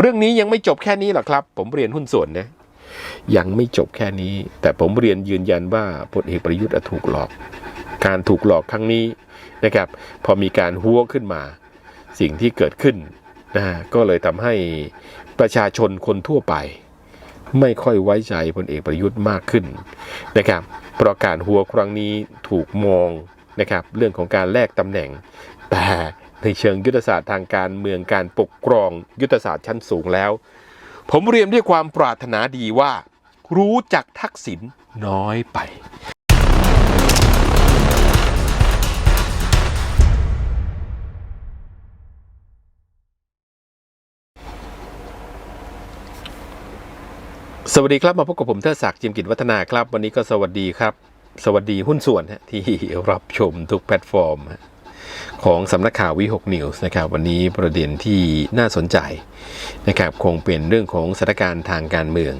เรื่องนี้ยังไม่จบแค่นี้หรอกครับ ผมเรียนหุ้นส่วนนะยังไม่จบแค่นี้ แต่ผมเรียนยืนยันว่าพลเอกประยุทธ์ถูกหลอก การถูกหลอกครั้งนี้นะครับ พอมีการหัวขึ้นมา สิ่งที่เกิดขึ้นนะฮะก็เลยทำให้ประชาชนคนทั่วไป ไม่ค่อยไว้ใจพลเอกประยุทธ์มากขึ้นนะครับ เพราะการหัวครั้งนี้ถูกมองนะครับ เรื่องของการแลกตำแหน่ง แต่ ในเชิงยุทธศาสตร์ทางการเมืองการปกครองยุทธศาสตร์ชั้นสูงแล้ว ผมเรียนด้วยความปรารถนาดีว่า รู้จักทักษิณน้อยไปสวัสดีครับมาพบกับผมเทดศักดิ์จิมกิจวัฒนาครับ วันนี้ก็สวัสดีครับ สวัสดีหุ้นส่วนที่รับชมทุกแพลตฟอร์ม ของสำนักข่าววิหกนิวส์นะครับวันนี้ประเด็นที่น่าสนใจนะครับคงเป็นเรื่องของสถานการณ์ทางการเมือง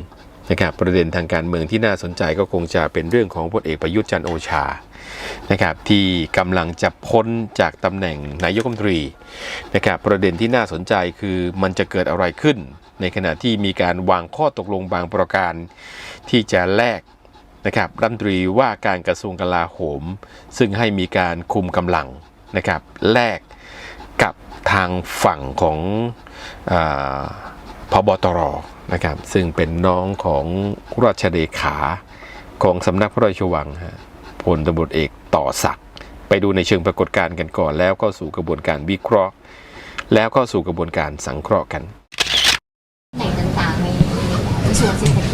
นะครับประเด็นทางการเมืองที่น่าสนใจก็คงจะเป็นเรื่องของพลเอกประยุทธ์จันโอชานะครับที่กำลังจะพ้นจากตำแหน่งนายกรัฐมนตรีนะครับประเด็นที่น่าสนใจคือมันจะเกิดอะไรขึ้น ในขณะที่มีการวางข้อตกลงบางประการ ที่จะแลกนะครับรัฐมนตรีว่าการกระทรวงกลาโหม ซึ่งให้มีการคุมกำลัง นะครับแลกกับทางฝั่งของอพบตรนะครับซึ่งเป็นน้องของราชเลขาของสำนักพระราชวังฮะพลตำรวจเอกต่อศักดิ์ไปดูในเชิงปรากฏการณ์กันก่อน แล้วก็สู่กระบวนการวิเคราะห์ แล้วก็สู่กระบวนการสังเคราะห์กันไหนต่างๆในกระทรวงเศรษฐกิจ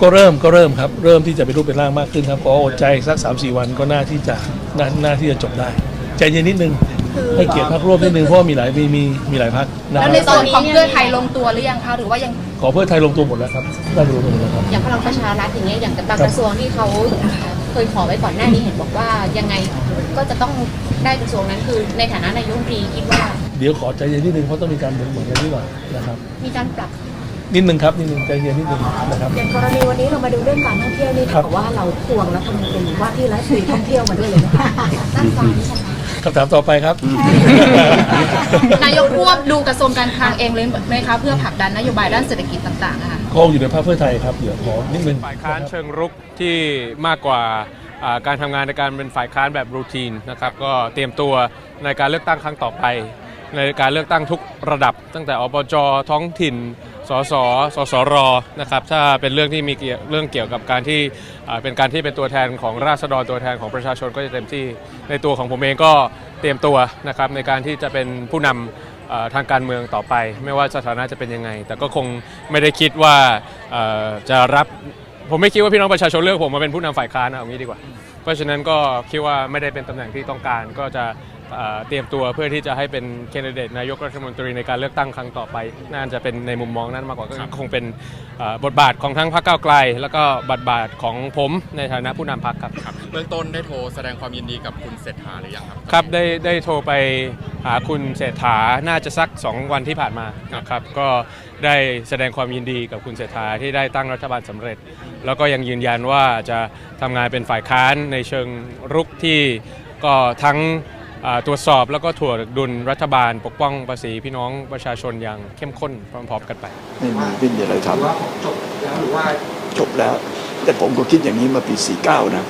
ก็เริ่มก็เริ่มครับเริ่มที่จะเป็นรูปเป็นร่างมากขึ้นครับก็อดใจสัก3าสี่วันก็น่าที่จะน่าน่าที่จะจบได้ ใจเย็นนิดนึงให้เกียรติพักร่วมนิดนึงเพราะว่ามีหลายมีมีมีหลายพักนะคแล้รัวบในส่วนของเพื่อไทยลงตัวหรือยังคะหรือว่ายังขอเพื่อไทยลงตัวหมดแล้วครับได้ลงตัวหมดแล้วครับ อย่างพลังประชารัฐอย่างเงี้ยอย่างกับบางกระทรวงที่เขาเคยขอไว้ก่อนหน้านี้เห็นบอกว่ายังไงก็จะต้องได้กระทรวงนั้นคือในฐานะนายกรัฐมนตรีคิดว่า เดี๋ยวขอใจเย็นนิดนึงเพราะต้องมีการเหมือนเหมือนกันด้วยนะครับ มีการปรับ นิดนึงครับนิดนึงใจเย็นนิดนึงนะครับอย่างกรณีวันนี้เรามาดูเรื่องการท่องเที่ยวนี่ครับบอกว่าเราทวงแล้วทำเป็นว่าที่รัฐมนตรีท่องเที่ยวมาด้วยเลยนะคะด้านซ้ายใช่ไหมคำถามต่อไปครับ นายกควบดูกระทรวงการคลังเองเลยไหมคะเพื่อผลักดันนโยบายด้านเศรษฐกิจต่างๆอะค่ะคงอยู่ในภาคเพื่อไทยครับเดี๋ยวขอนิดนึงฝ่ายค้านเชิงรุกที่มากกว่าอ่าการทำงานในการเป็นฝ่ายค้านแบบรูทีนนะครับก็เตรียมตัวในการเลือกตั้งครั้งต่อไป ในการเลือกตั้งทุกระดับ ตั้งแต่อบจท้องถิ่น สสสสรนะครับถ้าเป็นเรื่องที่มีเกี่ยวเรื่องเกี่ยวกับการที่อ่าเป็นการที่เป็นตัวแทนของราษฎรตัวแทนของประชาชนก็จะเต็มที่ในตัวของผมเองก็เตรียมตัวนะครับในการที่จะเป็นผู้นำเอ่อทางการเมืองต่อไป ไม่ว่าสถานะจะเป็นยังไง แต่ก็คงไม่ได้คิดว่าเอ่อจะรับผมไม่คิดว่าพี่น้องประชาชนเลือกผมมาเป็นผู้นำฝ่ายค้านนะเอางี้ดีกว่า เพราะฉะนั้นก็คิดว่าไม่ได้เป็นตำแหน่งที่ต้องการก็จะ เอ่อเตรียมตัวเพื่อที่จะให้เป็นแคนดิเดตนายกรัฐมนตรีในการเลือกตั้งครั้งต่อไป น่าจะเป็นในมุมมองนั้นมากกว่าก็คงเป็นเอ่อบทบาทของทั้งพรรคก้าวไกล แล้วก็บทบาทของผมในฐานะผู้นำพรรคครับ เบื้องต้นได้โทรแสดงความยินดีกับคุณเศรษฐาหรือยังครับ ครับได้ได้โทรไปหาคุณเศรษฐาน่าจะสัก 2 วันที่ผ่านมานะครับก็ได้แสดงความยินดีกับคุณเศรษฐาที่ได้ตั้งรัฐบาลสำเร็จ แล้วก็ยังยืนยันว่าจะทำงานเป็นฝ่ายค้านในเชิงรุกที่ก็ทั้งอ่า ตรวจสอบแล้วก็ถ่วงดุลรัฐบาล ปกป้องภาษีพี่น้องประชาชนอย่างเข้มข้นพร้อมๆกันไป ไม่มีไม่มีอะไรทำว่าจบแล้วหรือว่าจบแล้ว แต่ผมก็คิดอย่างนี้มาปี 49 นะ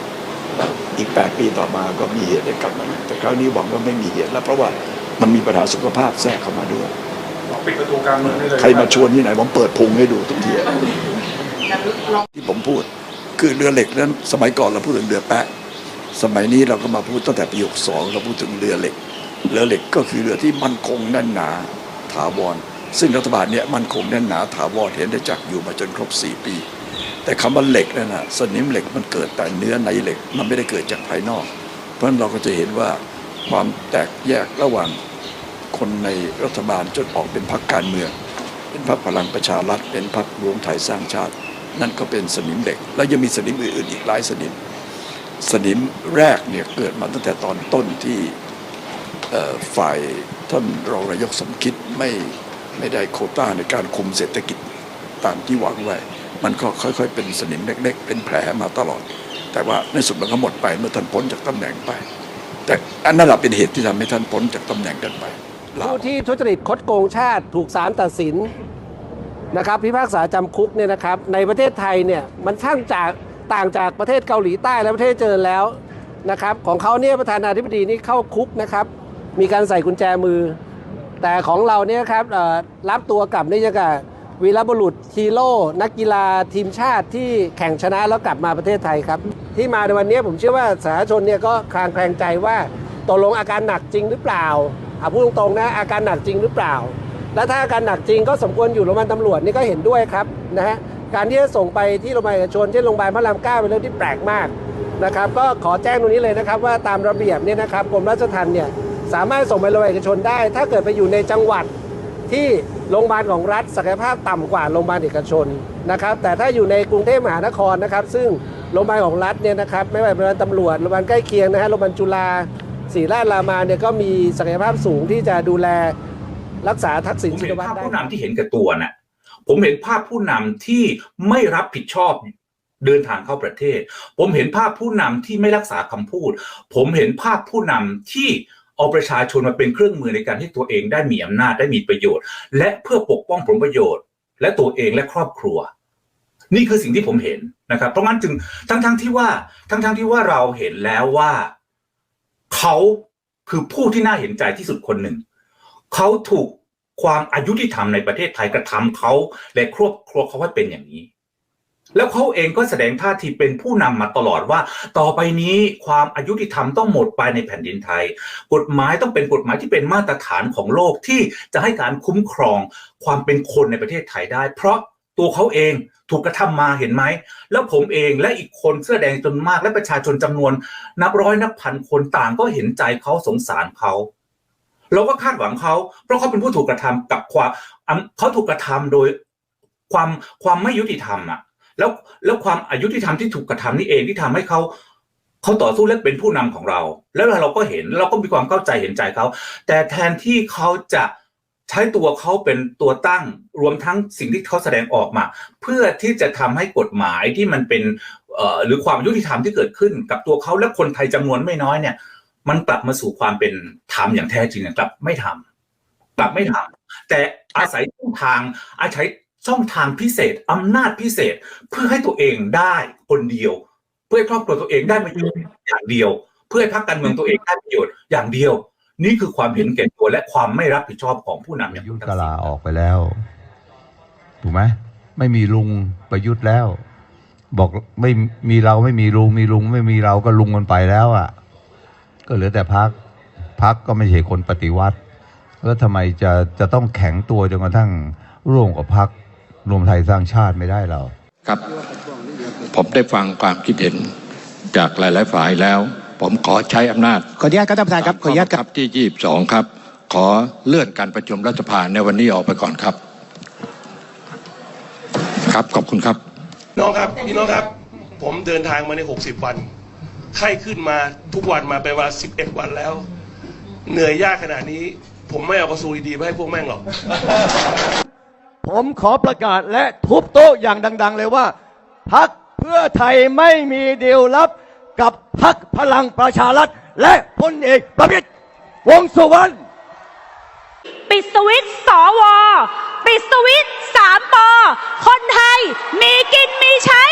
อีก 8 ปีต่อมาก็มีเหตุได้กลับมาแต่คราวนี้หวังว่าไม่มีเหตุแล้วเพราะว่ามันมีปัญหาสุขภาพแทรกเข้ามาด้วย ปิดประตูการเมืองได้เลยใครมาชวนที่ไหนผมเปิดพุงให้ดูทุกทีที่ผมพูด คือเรือเหล็กนั้นสมัยก่อนเราพูดถึงเรือแปะ สมัยนี้เราก็มาพูดตั้งแต่ปี62เราพูดถึงเรือเหล็ก เรือเหล็กก็คือเรือที่มั่นคงแน่นหนาถาวร ซึ่งรัฐบาลเนี้ยมั่นคงแน่นหนาถาวรเห็นได้จากอยู่มาจนครบ 4 ปี แต่คำว่าเหล็กนั่นนะสนิมเหล็กมันเกิดแต่เนื้อในเหล็กมันไม่ได้เกิดจากภายนอก เพราะฉะนั้นเราก็จะเห็นว่าความแตกแยกระหว่างคนในรัฐบาลจนออกเป็นพรรคการเมือง เป็นพรรคพลังประชารัฐเป็นพรรครวมไทยสร้างชาติ นั่นก็เป็นสนิมเหล็ก แล้วยังมีสนิมอื่นๆอีกหลายสนิม สนิมแรกเนี่ยเกิดมาตั้งแต่ตอนต้นที่ฝ่ายท่านรองนายกสมคิดไม่ไม่ได้โคต้าในการคุมเศรษฐกิจตามที่หวังไว้ มันก็ค่อยๆ เป็นสนิมเล็กๆ เป็นแผลมาตลอด แต่ว่าในสุดมันก็หมดไปเมื่อท่านพ้นจากตำแหน่งไป แต่อันนั้นแหละเป็นเหตุที่ทำให้ท่านพ้นจากตำแหน่งกันไปผู้ที่ทุจริตคดโกงชาติถูกศาลตัดสินนะครับพิพากษาจำคุกเนี่ยนะครับในประเทศไทยเนี่ยมันช่างจาก ต่างจากประเทศเกาหลีใต้และประเทศเจริญแล้วนะครับของเขาเนี่ยประธานาธิบดีนี่เข้าคุกนะครับ มีการใส่กุญแจมือ แต่ของเราเนี่ยครับรับตัวกลับนี่ยังกับวีรบุรุษฮีโร่นักกีฬาทีมชาติที่แข่งชนะแล้วกลับมาประเทศไทยครับ ที่มาในวันนี้ผมเชื่อว่าสาธารณชนเนี่ยก็คลางแคลงใจว่าตกลงอาการหนักจริงหรือเปล่าเอาพูดตรงๆนะอาการหนักจริงหรือเปล่า และถ้าอาการหนักจริงก็สมควรอยู่โรงพยาบาลตำรวจนี่ก็เห็นด้วยครับนะฮะ การที่จะส่งไปที่โรงพยาบาลเอกชนเช่นโรงพยาบาลพระรามเก้าเป็นเรื่องที่แปลกมากนะครับ ก็ขอแจ้งตรงนี้เลยนะครับ ว่าตามระเบียบเนี่ยนะครับกรมราชทัณฑ์เนี่ยสามารถส่งไปโรงพยาบาลเอกชนได้ ถ้าเกิดไปอยู่ในจังหวัดที่โรงพยาบาลของรัฐศักยภาพต่ำกว่าโรงพยาบาลเอกชนนะครับ แต่ถ้าอยู่ในกรุงเทพมหานครนะครับ ซึ่งโรงพยาบาลของรัฐเนี่ยนะครับไม่ว่าจะเป็นโรงพยาบาลตำรวจโรงพยาบาลใกล้เคียงนะฮะโรงพยาบาลจุฬาศรีราชรามาเนี่ยก็มีศักยภาพสูงที่จะดูแลรักษาทักษิณชินวัตรภาพได้ผู้นำที่เห็นแก่ตัวน่ะ ผมเห็นภาพผู้นำที่ไม่รับผิดชอบเดินทางเข้าประเทศ ผมเห็นภาพผู้นำที่ไม่รักษาคำพูด ผมเห็นภาพผู้นำที่เอาประชาชนมาเป็นเครื่องมือในการที่ตัวเองได้มีอำนาจได้มีประโยชน์ และเพื่อปกป้องผลประโยชน์ และตัวเองและครอบครัว นี่คือสิ่งที่ผมเห็นนะครับ เพราะงั้นจึงทั้งๆที่ว่าทั้งๆที่ว่าเราเห็นแล้วว่าเขาคือผู้ที่น่าเห็นใจที่สุดคนหนึ่งเขาถูก ความอายุที่ทำในประเทศไทยกระทำเขาและครอบครัวเขาให้เป็นอย่างนี้ แล้วเขาเองก็แสดงท่าทีเป็นผู้นำมาตลอดว่า ต่อไปนี้ความอายุที่ทำต้องหมดไปในแผ่นดินไทย กฎหมายต้องเป็นกฎหมายที่เป็นมาตรฐานของโลกที่จะให้การคุ้มครองความเป็นคนในประเทศไทยได้ เพราะตัวเขาเองถูกกระทำมาเห็นไหม แล้วผมเองและอีกคนเสื้อแดงจนมากและประชาชนจำนวน นับร้อยนับพันคนต่างก็เห็นใจเขาสงสารเขา เราก็คาดหวังเขาเพราะเขาเป็นผู้ถูกกระทำกับความเขาถูกกระทำโดยความความไม่ยุติธรรมอะ แล้วแล้วความอายุที่ทำที่ถูกกระทำนี่เองที่ทำให้เขาเขาต่อสู้และเป็นผู้นำของเรา แล้วเราก็เห็นเราก็มีความเข้าใจเห็นใจเขา แต่แทนที่เขาจะใช้ตัวเขาเป็นตัวตั้งรวมทั้งสิ่งที่เขาแสดงออกมา เพื่อที่จะทำให้กฎหมายที่มันเป็นเอ่อหรือความยุติธรรมที่เกิดขึ้นกับตัวเขาและคนไทยจำนวนไม่น้อยเนี่ย มันกลับมาสู่ความเป็นธรรมอย่างแท้จริงนะครับไม่ทำกลับไม่ทำแต่อาศัยช่องทางอาศัยช่องทางพิเศษอำนาจพิเศษเพื่อให้ตัวเองได้คนเดียว เพื่อครอบครัวตัวเองได้ประโยชน์อย่างเดียว เพื่อพรรคการเมืองตัวเองได้ประโยชน์อย่างเดียว นี่คือความเห็นแก่ตัวและความไม่รับผิดชอบของผู้นำอย่างยุทธทักลาออกไปแล้วถูกไหมไม่มีลุงประยุทธ์แล้ว บอกไม่มีเราไม่มีลุงมีลุง ไม่มีเราก็ลุงมันไปแล้วอะ ก็เหลือแต่พักพักก็ไม่ใช่คนปฏิวัติ แล้วทำไมจะจะต้องแข็งตัวจนกระทั่งร่วมกับพักรวมไทยสร้างชาติไม่ได้เราครับ ผมได้ฟังความคิดเห็นจากหลาย ๆ ฝ่ายแล้ว ผมขอใช้อำนาจขออนุญาตครับท่านประธานครับขออนุญาตครับที่22ครับ ขอเลื่อนการประชุมรัฐสภาในวันนี้ออกไปก่อนครับ ครับขอบคุณครับน้องครับพี่น้องครับ ผมเดินทางมาใน 60 วัน ไข้ขึ้นมาทุกวันมาเป็นเวลา11วันแล้ว เหนื่อยยากขนาดนี้ ผมไม่เอากระทรวงดีๆไปให้พวกแม่งหรอก ผมขอประกาศและทุบโต๊ะอย่างดัง ๆ เลยว่า พักเพื่อไทยไม่มีดีลลับกับพักพลังประชารัฐ และพลเอกประวิตยวงษ์สุวรรณปิดสวิตช์สว ปิดสวิตช์สามปอ คนไทย มีกินมีใช้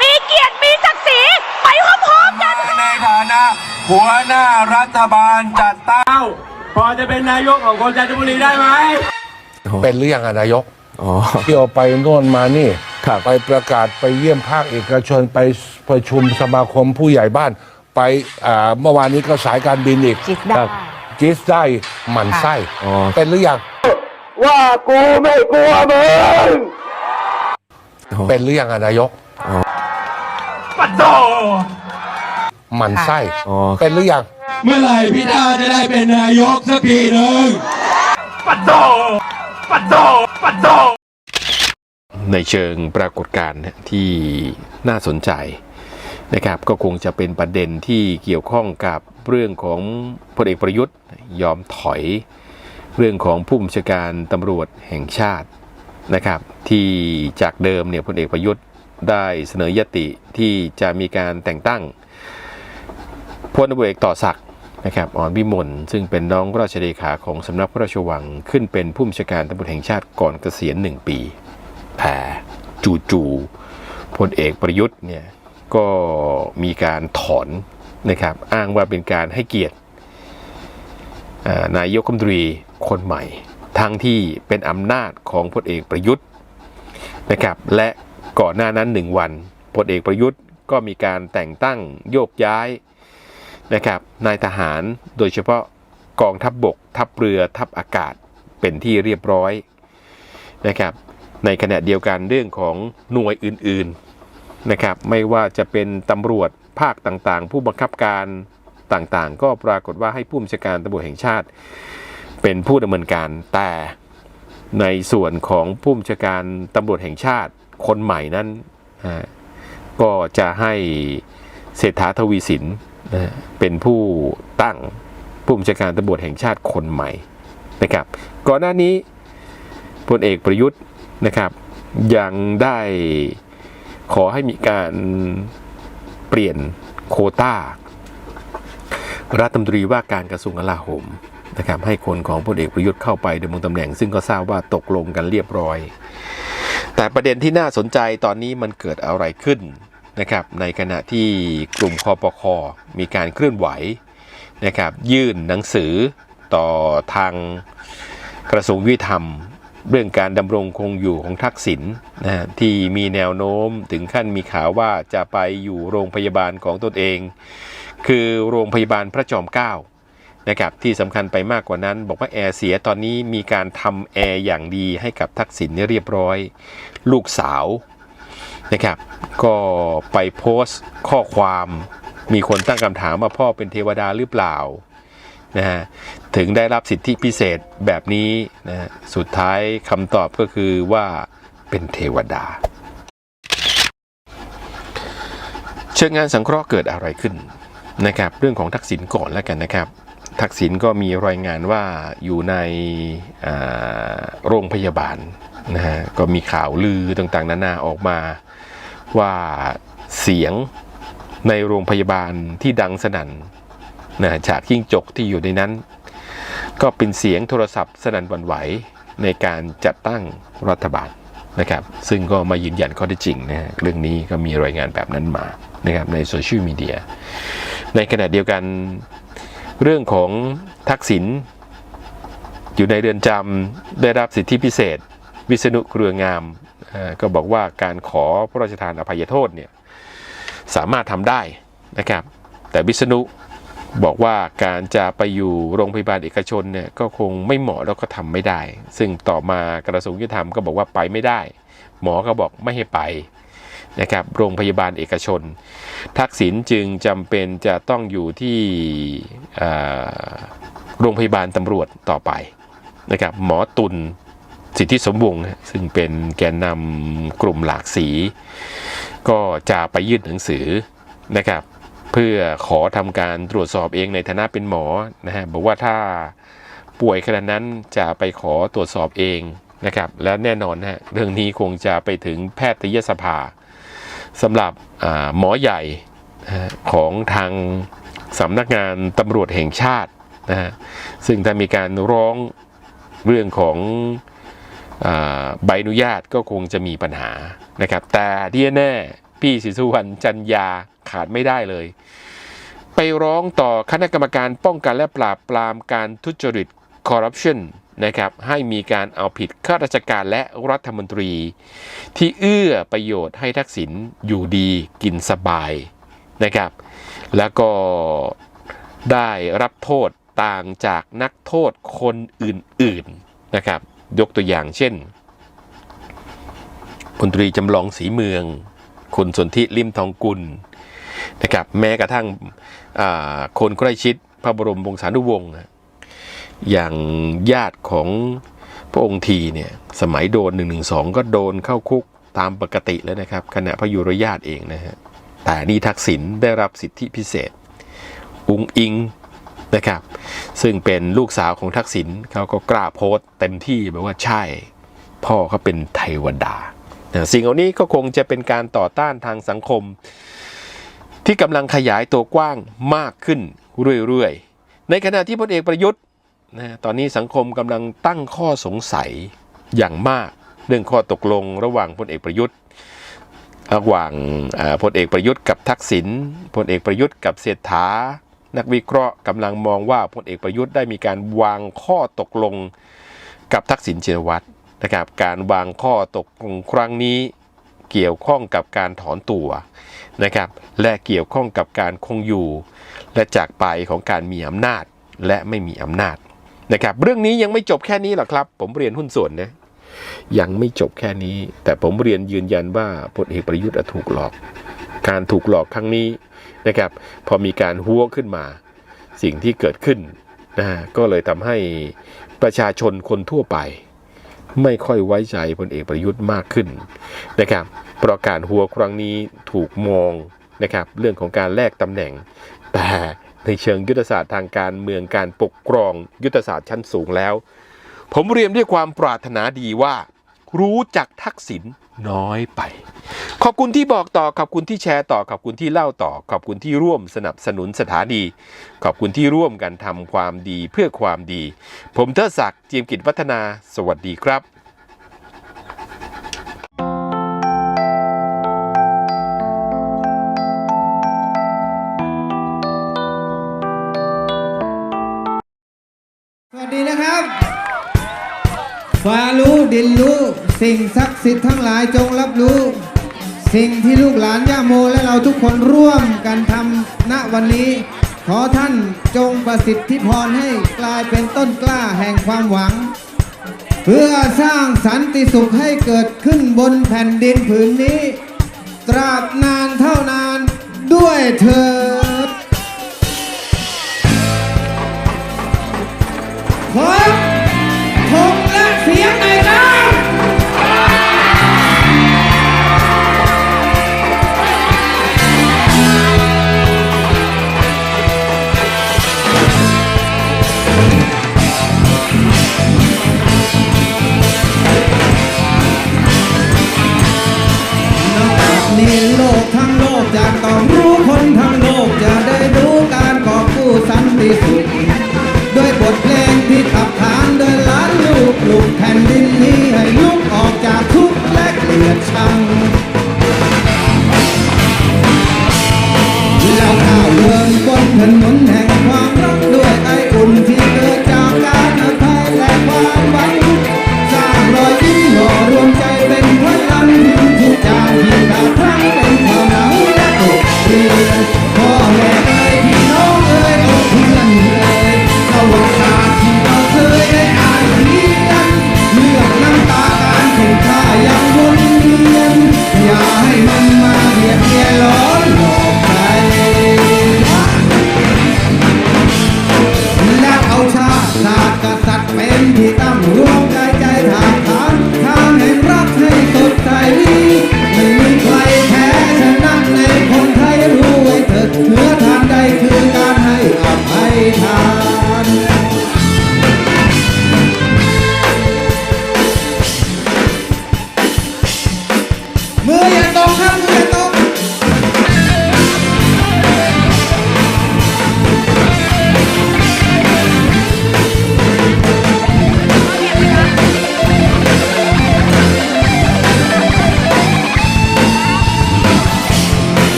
มีเกียรติมีศักดิ์ศรี ไปพร้อมๆกันในฐานะหัวหน้ารัฐบาลจัดตั้งพอจะเป็นนายกของคนจันทบุรีได้ไหม เป็นหรือยังอะนายกอ๋อ เที่ยวไปโน่นมานี่ไปประกาศไปเยี่ยมภาคเอกชนไปประชุมสมาคมผู้ใหญ่บ้าน ไปอ่าเมื่อวานนี้ก็สายการบินอีกจิตได้ จิสได้หมันไส้ อ๋อ เป็นหรือยัง ว่ากูไม่กลัวมึงเป็นหรือยังอะนายกปัดโตหมันไส้อ๋อเป็นหรือยังเมื่อไหร่พี่ดาจะได้เป็นนายกสักทีหนึ่งปัดโตปัดโตปัดโตในเชิงปรากฏการณ์นะที่น่าสนใจนะครับก็คงจะเป็นประเด็นที่เกี่ยวข้องกับเรื่องของพลเอกประยุทธ์ยอมถอย เรื่องของผู้บัญชาการตำรวจแห่งชาตินะครับ ที่จากเดิมเนี่ยพลเอกประยุทธ์ได้เสนอยติที่จะมีการแต่งตั้งพลตำรวจเอกต่อศักดิ์นะครับอ่อนวิมลซึ่งเป็นน้องราชเลขาของสำนักพระราชวังขึ้นเป็นผู้บัญชาการตำรวจแห่งชาติก่อนเกษียณหนึ่งปีแต่จู่ๆพลเอกประยุทธ์เนี่ยก็มีการถอนนะครับอ้างว่าเป็นการให้เกียรตินายกรัฐมนตรี คนใหม่ ทั้งที่เป็นอำนาจของพลเอกประยุทธ์นะครับและก่อนหน้านั้นหนึ่งวันพลเอกประยุทธ์ก็มีการแต่งตั้งโยกย้ายนะครับนายทหารโดยเฉพาะกองทัพบบก ทัพเรือทัพอากาศเป็นที่เรียบร้อยนะครับในขณะเดียวกันเรื่องของหน่วยอื่นๆนะครับไม่ว่าจะเป็นตำรวจภาคต่างๆ ผู้บังคับการต่างๆ ก็ปรากฏว่าให้ผู้บัญชาการตำรวจแห่งชาติ เป็นผู้ดำเนินการแต่ในส่วนของผู้บัญชาการตำรวจแห่งชาติคนใหม่นั้นก็จะให้เศรษฐาทวีสินเป็นผู้ตั้งผู้บัญชาการตำรวจแห่งชาติคนใหม่นะครับก่อนหน้านี้พลเอกประยุทธ์นะครับ ยังได้ขอให้มีการเปลี่ยนโควต้ารัฐมนตรีว่าการกระทรวงกลาโหม นะครับให้คนของพลเอกประยุทธ์เข้าไปดำรงตำแหน่ง ซึ่งก็ทราบว่าตกลงกันเรียบร้อย แต่ประเด็นที่น่าสนใจตอนนี้มันเกิดอะไรขึ้นนะครับในขณะที่กลุ่มคอปคอมีการเคลื่อนไหวนะครับยื่นหนังสือต่อทางกระทรวงยุติธรรม เรื่องการดำรงคงอยู่ของทักษิณนะฮะที่มีแนวโน้มถึงขั้นมีข่าวว่าจะไปอยู่โรงพยาบาลของตนเอง คือโรงพยาบาลพระจอมเกล้า นะครับที่สำคัญไปมากกว่านั้น บอกว่าแอร์เสียตอนนี้มีการทำแอร์อย่างดีให้กับทักษิณเนี่ยเรียบร้อย ลูกสาวนะครับ ก็ไปโพสต์ข้อความมีคนตั้งคำถามว่าพ่อเป็นเทวดาหรือเปล่านะฮะถึงได้รับสิทธิพิเศษแบบนี้นะฮะสุดท้ายคำตอบก็คือว่าเป็นเทวดา เชิงงานสังเคราะห์เกิดอะไรขึ้นนะครับ เรื่องของทักษิณก่อนแล้วกันนะครับ ทักษิณก็มีรายงานว่าอยู่ในโรงพยาบาลนะฮะก็มีข่าวลือต่างๆ นานาออกมาว่าเสียงในโรงพยาบาลที่ดังสนั่นนะฉากยิ่งจกที่อยู่ในนั้น ก็เป็นเสียงโทรศัพท์สนั่นหวันไหวในการจัดตั้งรัฐบาลนะครับ ซึ่งก็มายืนยันข้อเท็จจริงนะฮะเรื่องนี้ก็มีรายงานแบบนั้นมานะครับในโซเชียลมีเดียในขณะเดียวกัน เรื่องของทักษิณอยู่ในเรือนจำได้รับสิทธิพิเศษ วิษณุเครืองามก็บอกว่าการขอพระราชทานอภัยโทษเนี่ยสามารถทำได้นะครับ แต่วิษณุบอกว่าการจะไปอยู่โรงพยาบาลเอกชนเนี่ยก็คงไม่เหมาะแล้วก็ทำไม่ได้ ซึ่งต่อมากระทรวงยุติธรรมก็บอกว่าไปไม่ได้ หมอก็บอกไม่ให้ไป นะครับโรงพยาบาลเอกชน ทักษิณจึงจำเป็นจะต้องอยู่ที่โรงพยาบาลตำรวจต่อไปนะครับหมอตุลสิทธิสมวงซึ่งเป็นแกนนำกลุ่มหลากสี ก็จะไปยื่นหนังสือนะครับเพื่อขอทำการตรวจสอบเองในฐานะเป็นหมอนะฮะบอกว่าถ้าป่วยขนาดนั้นจะไปขอตรวจสอบเองนะครับและแน่นอนนะฮะเรื่องนี้คงจะไปถึงแพทยสภา สำหรับหมอใหญ่ของทางสำนักงานตำรวจแห่งชาตินะฮะซึ่งถ้ามีการร้องเรื่องของอใบอนุญาตก็คงจะมีปัญหานะครับ แต่ที่แน่พี่ศรีสุวรรณจันยาขาดไม่ได้เลย ไปร้องต่อคณะกรรมการป้องกันและปราบปรามการทุจริตคอร์รัปชัน นะครับให้มีการเอาผิดข้าราชการและรัฐมนตรี ที่เอื้อประโยชน์ให้ทักษิณอยู่ดีกินสบายนะครับ แล้วก็ได้รับโทษต่างจากนักโทษคนอื่นๆนะครับ ยกตัวอย่างเช่นพลตรีจำลองศรีเมือง คุณสนธิลิมทองกุลนะครับแม้กระทั่งคนใกล้ชิดพระบรมวงศานุวงศ์ อย่างญาติของพระองค์ทีเนี่ยสมัยโดน1นึก็โดนเข้าคุกตามปกติแล้วนะครับขณะพยุรญาติเองนะฮะแต่นี่ทักษิณได้รับสิทธิพิเศษ อุงอิงนะครับ ซึ่งเป็นลูกสาวของทักษิณเขาก็กล้าโพสต์เต็มที่แบบว่าใช่ พ่อเขาเป็นเทวดา สิ่งเหล่านี้ก็คงจะเป็นการต่อต้านทางสังคม ที่กำลังขยายตัวกว้างมากขึ้นเรื่อยๆ ในขณะที่พลเอกประยุทธ์ นะตอนนี้สังคมกำลังตั้งข้อสงสัยอย่างมาก เรื่องข้อตกลงระหว่างพลเอกประยุทธ์ระหว่างพลเอกประยุทธ์กับทักษิณพลเอกประยุทธ์กับเศรษฐา นักวิเคราะห์กำลังมองว่าพลเอกประยุทธ์ได้มีการวางข้อตกลงกับทักษิณชินวัตรนะครับการวางข้อตกลงครั้งนี้เกี่ยวข้องกับการถอนตัวนะครับและเกี่ยวข้องกับการคงอยู่ และจากไปของการมีอำนาจและไม่มีอำนาจ นะครับเรื่องนี้ยังไม่จบแค่นี้หรอกครับ ผมเรียนหุ้นส่วนนะยังไม่จบแค่นี้ แต่ผมเรียนยืนยันว่าพลเอกประยุทธ์ถูกหลอก การถูกหลอกครั้งนี้นะครับ พอมีการหัวขึ้นมา สิ่งที่เกิดขึ้นนะฮะก็เลยทำให้ประชาชนคนทั่วไป ไม่ค่อยไว้ใจพลเอกประยุทธ์มากขึ้นนะครับเพราะการหัวครั้งนี้ถูกมองนะครับ เรื่องของการแลกตำแหน่ง แต่ ในเชิงยุทธศาสตร์ทางการเมืองการปกครองยุทธศาสตร์ชั้นสูงแล้ว ผมเรียนด้วยความปรารถนาดีว่า รู้จักทักษิณน้อยไป ขอบคุณที่บอกต่อ ขอบคุณที่แชร์ต่อ ขอบคุณที่เล่าต่อ ขอบคุณที่ร่วมสนับสนุนสถานี ขอบคุณที่ร่วมกันทำความดีเพื่อความดี ผมเทดศักดิ์เจียมกิจวัฒนา สวัสดีครับ ดินรู้ สิ่งศักดิ์สิทธิ์ทั้งหลายจงรับรู้ สิ่งที่ลูกหลานย่าโมและเราทุกคนร่วมกันทำณวันนี้ ขอท่านจงประสิทธิพรให้กลายเป็นต้นกล้าแห่งความหวัง เพื่อสร้างสันติสุขให้เกิดขึ้นบนแผ่นดินผืนนี้ ตราบนานเท่านานด้วยเถิดขอ